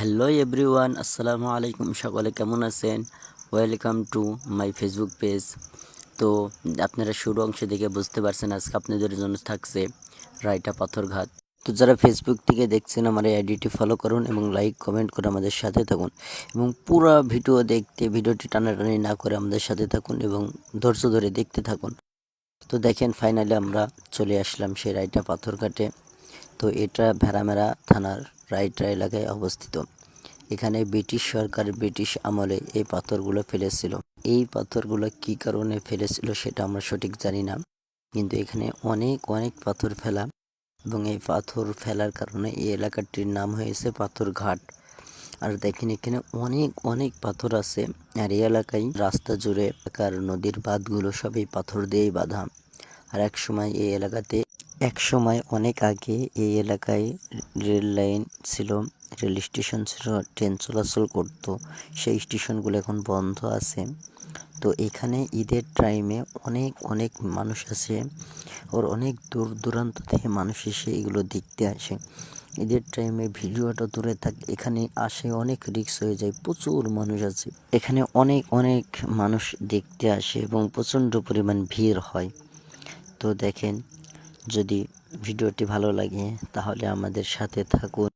Hello everyone আসসালামু আলাইকুম সকলে কেমন আছেন? Welcome to my Facebook page তো আপনারা শুরু অংশ দেখে বুঝতে পারছেন আজকে আপনাদের জন্য থাকছে রায়টা পাথরঘাট তো যারা ফেসবুক থেকে দেখছেন আমার এই আইডিটি ফলো করুন এবং লাইক কমেন্ট করে আমাদের সাথে থাকুন। এবং পুরো ভিডিও দেখতে, ভিডিওটি টানাটানি না করে আমাদের সাথে থাকুন এবং ধৈর্য ধরে দেখতে থাকুন। তো দেখেন ফাইনালি আমরা চলে আসলাম সেই রায়টা পাথরঘাটে। তো এটা ভেড়ামেরা থানার রায়টা এলাকায় অবস্থিত। এখানে ব্রিটিশ সরকার ব্রিটিশ আমলে এই পাথরগুলো ফেলেছিল। এই পাথরগুলো কি কারণে ফেলেছিল সেটা আমরা সঠিক জানি না। কিন্তু এখানে অনেক অনেক পাথর ফেলা এবং এই পাথর ফেলার কারণে এই এলাকাটির নাম হয়েছে পাথর ঘাট। আর দেখেন এখানে অনেক অনেক পাথর আছে। আর এই এলাকায় রাস্তা জুড়ে এলাকার নদীর বাঁধগুলো সব এই পাথর দিয়েই বাঁধা। আর এক সময় এই এলাকাতে এক সময় অনেক আগে এই এলাকায় রেল লাইন ছিল, রেল স্টেশন ছিল, ট্রেন চলাচল করত, সেই স্টেশনগুলো এখন বন্ধ আছে। তো এখানে ঈদের টাইমে অনেক অনেক মানুষ আসে ওর অনেক দূর দূরান্ত থেকে মানুষ এসে এগুলো দেখতে আসে। ঈদের টাইমে ভিডিওটা দূরে থাক, এখানে আসে অনেক রিক্স হয়ে যায়, প্রচুর মানুষ আছে। এখানে অনেক অনেক মানুষ দেখতে আসে এবং প্রচণ্ড পরিমাণ ভিড় হয়। তো দেখেন যদি ভিডিওটি ভালো লাগে তাহলে আমাদের সাথে থাকুন।